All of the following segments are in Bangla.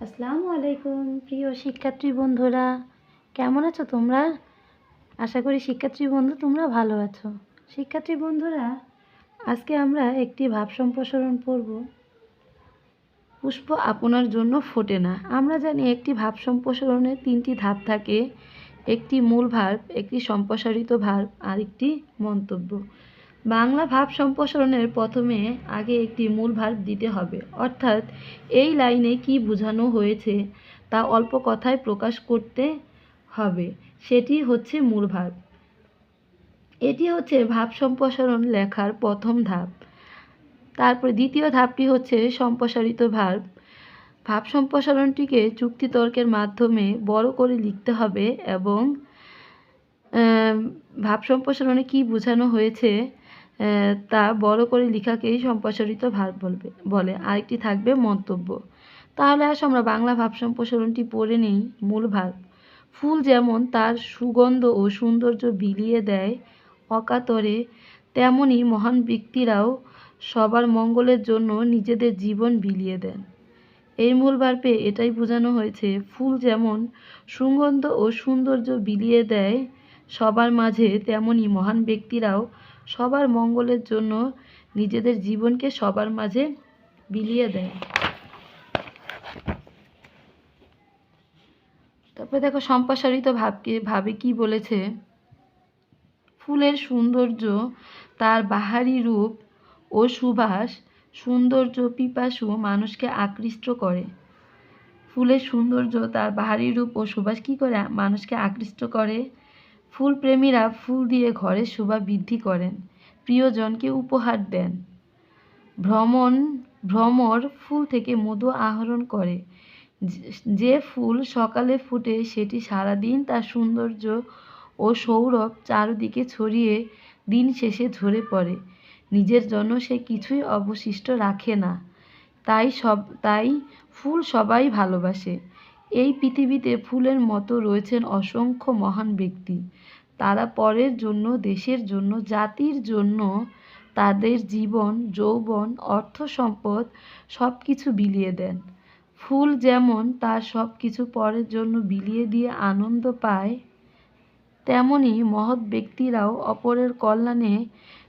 আসসালামু আলাইকুম, প্রিয় শিক্ষার্থী বন্ধুরা। কেমন আছো তোমরা? আশা করি শিক্ষার্থী বন্ধু তোমরা ভালো আছো। শিক্ষার্থী বন্ধুরা, আজকে আমরা একটি ভাব সম্প্রসারণ পড়ব। পুষ্প আপনার জন্য ফোটে না। আমরা জানি একটি ভাব সম্প্রসারণের তিনটি ধাপ থাকে। একটি মূল ভার্ব, একটি সম্প্রসারিত ভার্ব আর একটি মন্তব্য। বাংলা ভাব সম্প্রসারণের প্রথমে আগে একটি মূল ভাব দিতে হবে। অর্থাৎ এই লাইনে কি বোঝানো হয়েছে তা অল্প কথায় প্রকাশ করতে হবে। সেটি হচ্ছে মূল ভাব। এটি হচ্ছে ভাব সম্প্রসারণ লেখার প্রথম ধাপ। তারপরে দ্বিতীয় ধাপটি হচ্ছে সম্প্রসারিত ভার্ব ভাব সম্প্রসারণটিকে যুক্তিতর্কের মাধ্যমে বড় করে লিখতে হবে এবং ভাব সম্প্রসারণে কী বোঝানো হয়েছে তা বড় করে লেখাকেই সম্প্রসারিত ভাব বলবে, বলে। আরেকটি থাকবে মন্তব্য। তাহলে আসো আমরা বাংলা ভাব সম্প্রসারণটি পড়ে নেই, মূল ভাব। ফুল যেমন তার সুগন্ধ ও সৌন্দর্য বিলিয়ে দেয় অকাতরে, তেমনি মহান ব্যক্তিরাও সবার মঙ্গলের জন্য নিজেদের জীবন বিলিয়ে দেন। এই মূল ভার্বে এটাই বোঝানো হয়েছে, ফুল যেমন সুগন্ধ ও সৌন্দর্য বিলিয়ে দেয় সবার মাঝে, তেমনি মহান ব্যক্তিরাও সবার মঙ্গলের জন্য নিজেদের জীবনকে সবার মাঝে বিলিয়ে দেয়। তারপরে দেখো সম্প্রসারিত ভাবকে, ভাবে কি বলেছে? ফুলের সৌন্দর্য তার বাহারি রূপ ও সুবাস, সৌন্দর্য পিপাসু মানুষকে আকৃষ্ট করে। ফুলের সৌন্দর্য তার বাহারি রূপ ও সুবাস কী করে? মানুষকে আকৃষ্ট করে। ফুল প্রেমীরা ফুল দিয়ে ঘরের শোভা বৃদ্ধি করেন, প্রিয়জনকে উপহার দেন। ভ্রমণ, ভ্রমর ফুল থেকে মধু আহরণ করে। যে ফুল সকালে ফুটে সেটি সারাদিন তার সৌন্দর্য ও সৌরভ চারদিকে ছড়িয়ে দিন শেষে ঝরে পড়ে। নিজের জন্য সে কিছুই অবশিষ্ট রাখে না। তাই সব, তাই ফুল সবাই ভালোবাসে। এই পৃথিবীতে ফুলের মতো রয়েছেন অসংখ্য মহান ব্যক্তি। তারা পরের জন্য, দেশের জন্য, জাতির জন্য তাদের জীবন, যৌবন, অর্থ সম্পদ সব কিছু বিলিয়ে দেন। ফুল যেমন তার সব কিছু পরের জন্য বিলিয়ে দিয়ে আনন্দ পায়, তেমনি মহৎ ব্যক্তিরাও অপরের কল্যাণে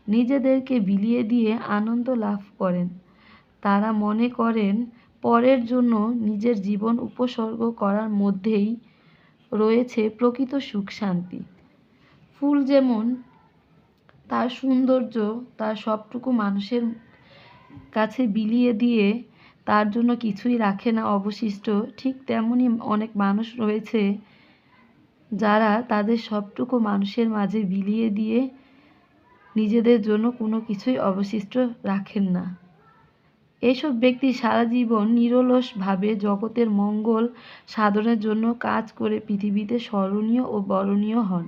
নিজেদেরকে বিলিয়ে দিয়ে আনন্দ লাভ করেন। তারা মনে করেন পরের জন্য নিজের জীবন উপসর্গ করার মধ্যেই রয়েছে প্রকৃত সুখ শান্তি। ফুল যেমন তার সৌন্দর্য, তার সবটুকু মানুষের কাছে বিলিয়ে দিয়ে তার জন্য কিছুই রাখে না অবশিষ্ট, ঠিক তেমনই অনেক মানুষ রয়েছে যারা তাদের সবটুকু মানুষের মাঝে বিলিয়ে দিয়ে নিজেদের জন্য কোনো কিছুই অবশিষ্ট রাখেন না। এসব ব্যক্তি সারা জীবন নিরলসভাবে জগতের মঙ্গল সাধনের জন্য কাজ করে পৃথিবীতে স্মরণীয় ও বরণীয় হন।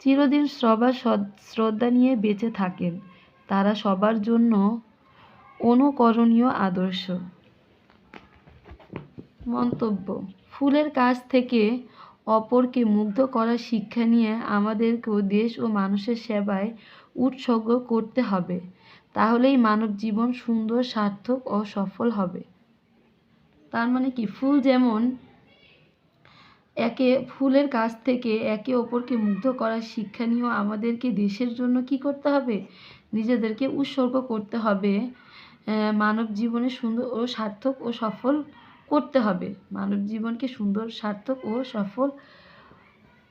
চিরদিন সবার শ্রদ্ধা নিয়ে বেঁচে থাকেন। তারা সবার জন্য অনুকরণীয় আদর্শ। মন্তব্য, ফুলের কাছ থেকে অপরকে মুগ্ধ করার শিক্ষা নিয়ে আমাদেরকেও দেশ ও মানুষের সেবায় উৎসর্গ করতে হবে। তাহলেই মানব জীবন সুন্দর, সার্থক ও সফল হবে। তার মানে কি? ফুল যেমন একে ফুলের কাছ থেকে একে অপরকে মুগ্ধ করার শিক্ষা নিয়েও আমাদেরকে দেশের জন্য কি করতে হবে? নিজেদেরকে উৎসর্গ করতে হবে। মানব জীবনে সুন্দর ও সার্থক ও সফল করতে হবে। মানব জীবনকে সুন্দর, সার্থক ও সফল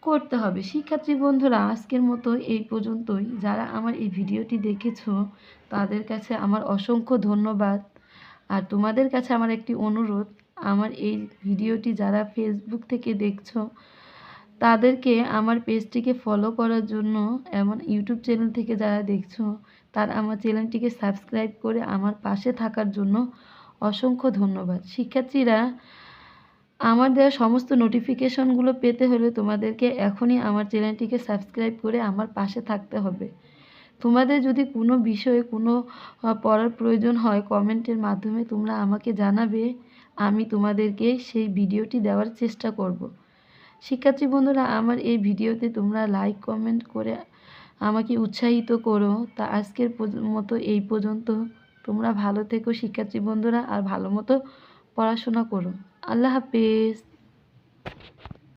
করতে হবে। শিক্ষার্থী বন্ধুরা, আজকের মতো এই পর্যন্তই। যারা আমার এই ভিডিওটি দেখেছ, তাদের কাছে আমার অসংখ্য ধন্যবাদ। আর তোমাদের কাছে আমার একটি অনুরোধ, আমার এই ভিডিওটি যারা ফেসবুক থেকে দেখছ, তাদেরকে আমার পেজটিকে ফলো করার জন্য এমন ইউটিউব চ্যানেল থেকে যারা দেখছ, তার আমার চ্যানেলটিকে সাবস্ক্রাইব করে আমার পাশে থাকার জন্য অসংখ্য ধন্যবাদ। শিক্ষার্থীরা আমার দেওয়া সমস্ত নোটিফিকেশনগুলো পেতে হলে তোমাদেরকে এখনই আমার চ্যানেলটিকে সাবস্ক্রাইব করে আমার পাশে থাকতে হবে। তোমাদের যদি কোনো বিষয়ে কোনো পড়ার প্রয়োজন হয় কমেন্টের মাধ্যমে তোমরা আমাকে জানাবে, আমি তোমাদেরকে সেই ভিডিওটি দেওয়ার চেষ্টা করব। শিক্ষার্থী বন্ধুরা, আমার এই ভিডিওতে তোমরা লাইক কমেন্ট করে আমাকে উৎসাহিত করো। তা আজকের মতো এই পর্যন্ত। তোমরা ভালো থেকো শিক্ষার্থী বন্ধুরা, আর ভালো মতো পড়াশোনা করো। আল্লাহ হাফিজ।